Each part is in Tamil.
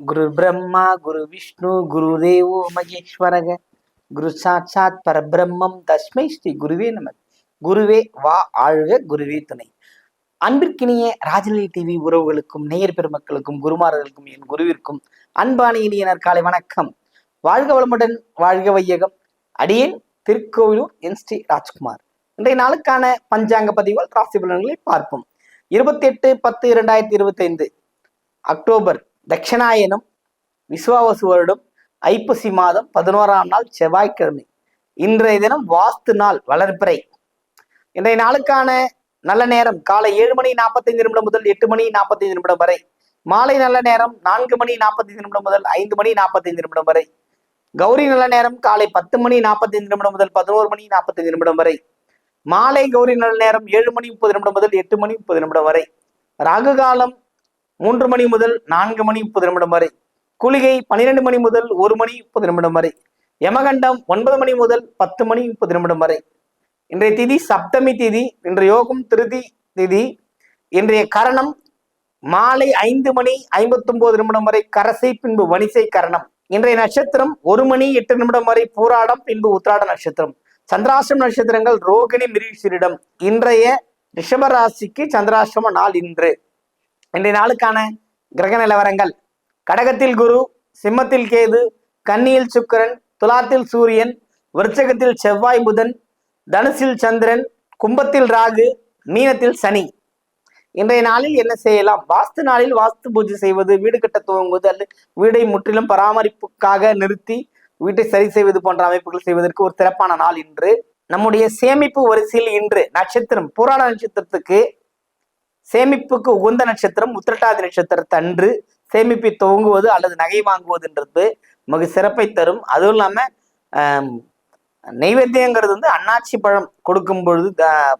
குரு பிரம்மா குரு விஷ்ணு குரு தேவோ மகேஸ்வரக குரு சாட்சாத் பரபிரம்மம் தஸ்மை ஸ்ரீ குருவே நம குருவே வா ஆழ்க குருவே துணை. அன்பிற்கினிய ராஜலீ டிவி உறவுகளுக்கும் நேயர் பெருமக்களுக்கும் குருமார்களுக்கும் என் குருவிற்கும் அன்பான இனியனர் காலை வணக்கம். வாழ்க வளமுடன் வாழ்க வையகம். அடியேன் திருக்கோவிலூர் என் ஸ்ரீ ராஜ்குமார். இன்றைய நாளுக்கான பஞ்சாங்க பதிவுகள் ராசி பலன்களை பார்ப்போம். இருபத்தி எட்டு பத்து இரண்டாயிரத்தி இருபத்தி ஐந்து அக்டோபர் தட்சிணாயனம் விஸ்வாவசு வருடம் ஐப்பசி மாதம் பதினோராம் நாள் செவ்வாய்க்கிழமை. இன்றைய தினம் வாஸ்து நாள் வளர்ப்பிறை இன்றைய நாளுக்கான நல்ல நேரம் காலை ஏழு மணி நாற்பத்தைந்து நிமிடம் முதல் எட்டு மணி நாற்பத்தைந்து நிமிடம் வரை. மாலை நல்ல நேரம் நான்கு மணி நாற்பத்தைந்து நிமிடம் முதல் ஐந்து மணி நாற்பத்தைந்து நிமிடம் வரை. கௌரி நல்ல நேரம் காலை பத்து மணி நாற்பத்தைந்து நிமிடம் முதல் பதினோரு மணி நாற்பத்தைந்து நிமிடம் வரை. மாலை கௌரி நல்ல நேரம் ஏழு மணி முப்பது நிமிடம் முதல் எட்டு மணி முப்பது நிமிடம் வரை. ராகு காலம் மூன்று மணி முதல் நான்கு மணி முப்பது நிமிடம் வரை. குளிகை பன்னிரெண்டு மணி முதல் ஒரு மணி முப்பது நிமிடம் வரை. யமகண்டம் ஒன்பது மணி முதல் பத்து மணி முப்பது நிமிடம் வரை. இன்றைய திதி சப்தமி திதி இன்றைய யோகம் திருதி திதி. இன்றைய கரணம் மாலை ஐந்து மணி ஐம்பத்தொன்பது நிமிடம் வரை கரசை பின்பு வணிசை கரணம். இன்றைய நட்சத்திரம் ஒரு மணி எட்டு நிமிடம் வரை பூராடம் பின்பு உத்ராட நட்சத்திரம். சந்திராசிரம நட்சத்திரங்கள் ரோகிணி மிரீஷிரிடம் இன்றைய ரிஷபராசிக்கு சந்திராசிரம நாள் இன்று. இன்றைய நாளுக்கான கிரக நிலவரங்கள். கடகத்தில் குரு சிம்மத்தில் கேது கன்னியில் சுக்கிரன் துலாத்தில் சூரியன் விருச்சகத்தில் செவ்வாய் புதன் தனுசில் சந்திரன் கும்பத்தில் ராகு மீனத்தில் சனி. இன்றைய நாளில் என்ன செய்யலாம்? வாஸ்து நாளில் வாஸ்து பூஜை செய்வது வீடு கட்ட துவங்குவது அல்லது வீடை முற்றிலும் பராமரிப்புக்காக நிறுத்தி வீட்டை சரி செய்வது போன்ற அமைப்புகள் செய்வதற்கு ஒரு சிறப்பான நாள் இன்று. நம்முடைய சேமிப்பு வரிசையில் இன்று நட்சத்திரம் புராண நட்சத்திரத்துக்கு சேமிப்புக்கு உகந்த நட்சத்திரம் உத்திரட்டாதி நட்சத்திரத்தன்று சேமிப்பை துவங்குவது அல்லது நகை வாங்குவதுன்றது மிக சிறப்பை தரும். அதுவும் இல்லாமல் நெய்வேத்தியங்கிறது வந்து அன்னாச்சி பழம் கொடுக்கும் பொழுது த-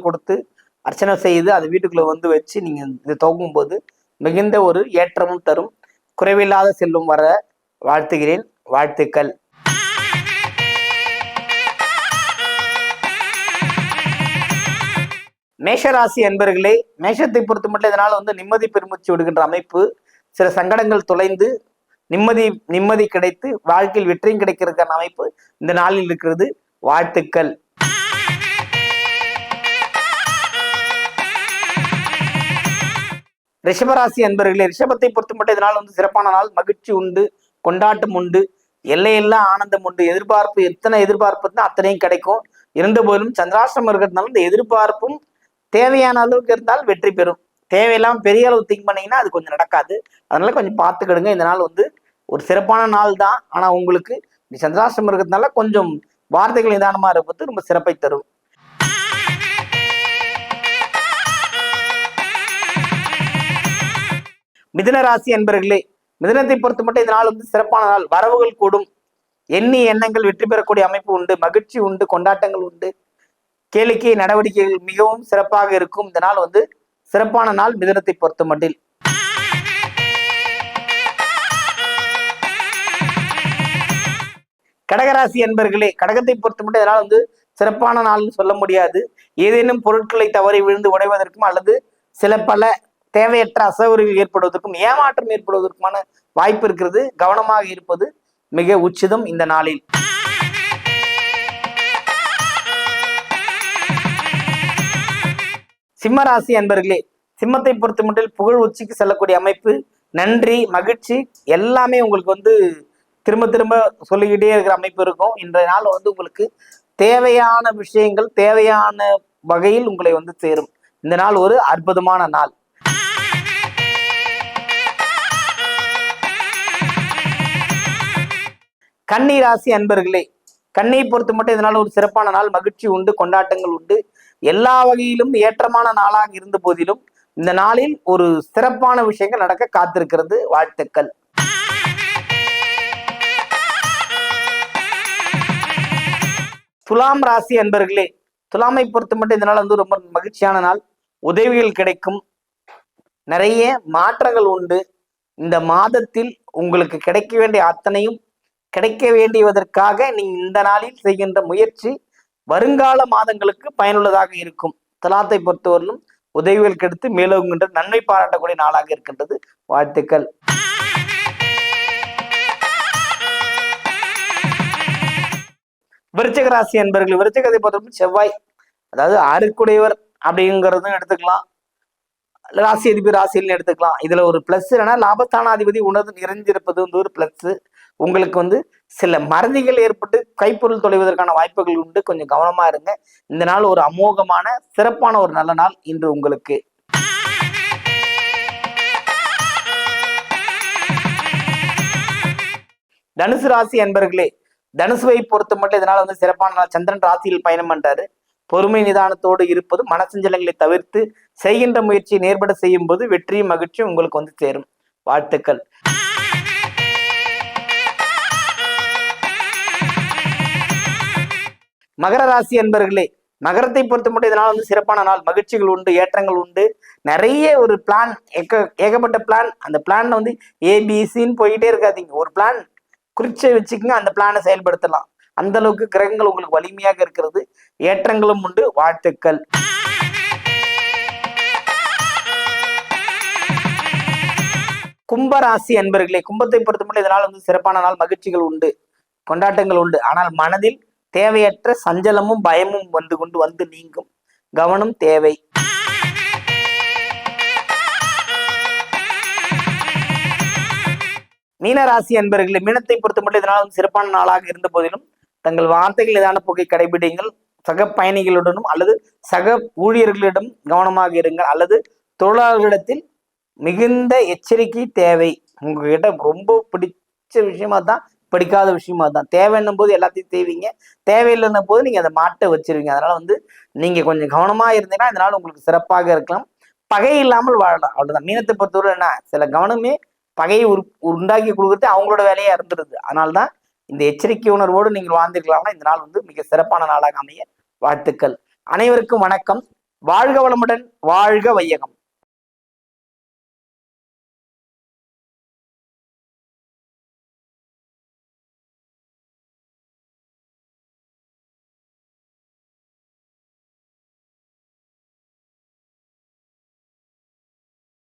கொடுத்து அர்ச்சனை செய்து அது வீட்டுக்குள்ளே வந்து வச்சு நீங்கள் இது துவங்கும்போது மிகுந்த ஒரு ஏற்றமும் தரும். குறைவில்லாத செல்லும் வர வாழ்த்துகிறேன். வாழ்த்துக்கள். மேஷராசி அன்பர்களே மேஷத்தை பொறுத்த மட்டும் இதனால் வந்து நிம்மதி பெருமூச்சு விடுகின்ற அமைப்பு. சில சங்கடங்கள் தொலைந்து நிம்மதி நிம்மதி கிடைத்து வாழ்க்கையில் வெற்றியும் கிடைக்கிறதுக்கான அமைப்பு இந்த நாளில் இருக்கிறது. வாழ்த்துக்கள். ரிஷபராசி அன்பர்களே ரிஷபத்தை பொறுத்த மட்டும் இதனால் வந்து சிறப்பான நாள். மகிழ்ச்சி உண்டு கொண்டாட்டம் உண்டு எல்லையெல்லாம் ஆனந்தம் உண்டு. எதிர்பார்ப்பு எத்தனை எதிர்பார்ப்பு தான் அத்தனையும் கிடைக்கும். இருந்த போதிலும் சந்திராசிரமம் இருக்கிறதுனால இந்த எதிர்பார்ப்பும் தேவையான அளவுக்கு இருந்தால் வெற்றி பெறும். தேவையில்லாம பெரிய அளவு திங்க் பண்ணீங்கன்னா அது கொஞ்சம் நடக்காது. அதனால கொஞ்சம் பார்த்துக்கிடுங்க. இந்த நாள் வந்து ஒரு சிறப்பான நாள் தான். ஆனா உங்களுக்கு சந்திராஷ்டம் இருக்கிறதுனால கொஞ்சம் வார்த்தைகள் நிதானமா இருப்பது ரொம்ப சிறப்பை தரும். மிதன ராசி என்பர்களே மிதனத்தை பொறுத்த மட்டும் இந்த நாள் வந்து சிறப்பான நாள். வரவுகள் கூடும். எண்ணி எண்ணங்கள் வெற்றி பெறக்கூடிய அமைப்பு உண்டு. மகிழ்ச்சி உண்டு. கொண்டாட்டங்கள் உண்டு. கேளிக்கை நடவடிக்கைகள் மிகவும் சிறப்பாக இருக்கும். இந்த நாள் வந்து சிறப்பான நாள். மிதனத்தை பொறுத்த மட்டில். கடகராசி என்பர்களே கடகத்தை பொறுத்த மட்டும் இதனால் வந்து சிறப்பான நாள்னு சொல்ல முடியாது. ஏதேனும் பொருட்களை தவறி விழுந்து உடைவதற்கும் அல்லது சில பல தேவையற்ற அசௌகரியங்கள் ஏற்படுவதற்கும் ஏமாற்றம் ஏற்படுவதற்குமான வாய்ப்பு இருக்கிறது. கவனமாக இருப்பது மிக உச்சிதம் இந்த நாளில். சிம்மராசி அன்பர்களே சிம்மத்தை பொறுத்த மட்டும் புகழ் உச்சிக்கு செல்லக்கூடிய அமைப்பு. நன்றி மகிழ்ச்சி எல்லாமே உங்களுக்கு வந்து திரும்ப திரும்ப சொல்லிக்கிட்டே இருக்கிற அமைப்பு இருக்கும். இன்றைய நாள் வந்து உங்களுக்கு தேவையான விஷயங்கள் தேவையான வகையில் உங்களை வந்து சேரும். இந்த நாள் ஒரு அற்புதமான நாள். கன்னி ராசி அன்பர்களே கண்ணியை பொறுத்து மட்டும் இதனால ஒரு சிறப்பான நாள். மகிழ்ச்சி உண்டு கொண்டாட்டங்கள் உண்டு. எல்லா வகையிலும் ஏற்றமான நாளாக இருந்த போதிலும் இந்த நாளில் ஒரு சிறப்பான விஷயங்கள் நடக்க காத்திருக்கிறது. வாழ்த்துக்கள். துலாம் ராசி அன்பர்களே துலாமை பொறுத்து மட்டும் இந்த நாள் வந்து ரொம்ப மகிழ்ச்சியான நாள். உதவிகள் கிடைக்கும். நிறைய மாற்றங்கள் உண்டு. இந்த மாதத்தில் உங்களுக்கு கிடைக்க வேண்டிய அத்தனையும் கிடைக்க வேண்டியதற்காக நீ இந்த நாளில் செய்கின்ற முயற்சி வருங்கால மாதங்களுக்கு பயனுள்ளதாக இருக்கும். தலாத்தை பொறுத்தவரையிலும் உதவிகள் கெடுத்து மேலோங்குகின்ற நன்மை பாராட்டக்கூடிய நாளாக இருக்கின்றது. வாழ்த்துக்கள். விருச்சகராசி ராசி விருச்சகத்தை பொறுத்தவரைக்கும் செவ்வாய் அதாவது அருக்குடையவர் அப்படிங்கிறதும் எடுத்துக்கலாம். ராசி அதிபதி ராசியில் எடுத்துக்கலாம். இதுல ஒரு பிளஸ் என்னன்னா லாபஸ்தானாதிபதி உணர்ந்து நிறைஞ்சிருப்பது வந்து ஒரு பிளஸ் உங்களுக்கு வந்து சில மறதிகள் ஏற்பட்டு கைப்பொருள் தொலைவதற்கான வாய்ப்புகள் உண்டு. கொஞ்சம் கவனமா இருங்க. இந்த நாள் ஒரு அமோகமான சிறப்பான ஒரு நல்ல நாள் இன்று உங்களுக்கு. தனுசு ராசி அன்பர்களே தனுசுவை பொறுத்த மட்டும் இதனால வந்து சிறப்பான நாள். சந்திரன் ராசியில் பயணம் பண்றாரு. பொறுமை நிதானத்தோடு இருப்பது மனசஞ்சலங்களை தவிர்த்து செய்கின்ற முயற்சியை நேர்பட செய்யும் போது வெற்றியும் மகிழ்ச்சியும் உங்களுக்கு வந்து சேரும். வாழ்த்துக்கள். மகர ராசி என்பர்களே மகரத்தை பொறுத்த மட்டும் இதனால் வந்து சிறப்பான நாள் மகிழ்ச்சிகள் உண்டு ஏற்றங்கள் உண்டு. நிறைய ஒரு பிளான் ஏக ஏகப்பட்ட பிளான் அந்த பிளான் வந்து ஏபிசின்னு போயிட்டே இருக்காதீங்க. ஒரு பிளான் குறிச்ச வச்சுக்கோங்க அந்த பிளானை செயல்படுத்தலாம். அந்த அளவுக்கு கிரகங்கள் உங்களுக்கு வலிமையாக இருக்கிறது. ஏற்றங்களும் உண்டு வாழ்த்துக்கள். கும்பராசி அன்பர்களே கும்பத்தை பொறுத்தமட்டும் இதனால் வந்து சிறப்பான நாள் மகிழ்ச்சிகள் உண்டு கொண்டாட்டங்கள் உண்டு. ஆனால் மனதில் தேவையற்ற சஞ்சலமும் பயமும் வந்து கொண்டு வந்து நீங்கும். கவனம் தேவை. மீனராசி அன்பர்களே மீனத்தை பொறுத்த மட்டும் இதனால் சிறப்பான நாளாக இருந்த போதிலும் தங்கள் வார்த்தைகள் ஏதான போக்கை கடைபிடிங்கள் சக பயணிகளுடனும் அல்லது சக ஊழியர்களிடம் கவனமாக இருங்கள். அல்லது தொழிலாளர்களிடத்தில் மிகுந்த எச்சரிக்கை தேவை. உங்ககிட்ட ரொம்ப பிடிச்ச விஷயமா தான் பிடிக்காத விஷயமா தான் தேவைன்னும் போது எல்லாத்தையும் செய்வீங்க தேவையில்லைன்னும் போது நீங்கள் அதை மாட்ட வச்சிருவீங்க. அதனால் வந்து நீங்கள் கொஞ்சம் கவனமாக இருந்தீங்கன்னா இதனால் உங்களுக்கு சிறப்பாக இருக்கலாம். பகை இல்லாமல் வாழலாம். அவ்வளோதான் மீனத்தை பொறுத்தவரை என்ன? சில கவனமே பகையை உரு உண்டாக்கி கொடுக்குறது அவங்களோட வேலையாக இருந்துருது. அதனால்தான் இந்த எச்சரிக்கை உணர்வோடு நீங்கள் வாழ்ந்துக்கலாம்னா இந்த நாள் வந்து மிக சிறப்பான நாளாக அமைய வாழ்த்துக்கள். அனைவருக்கும் வணக்கம். வாழ்க வளமுடன் வாழ்க வையகம்.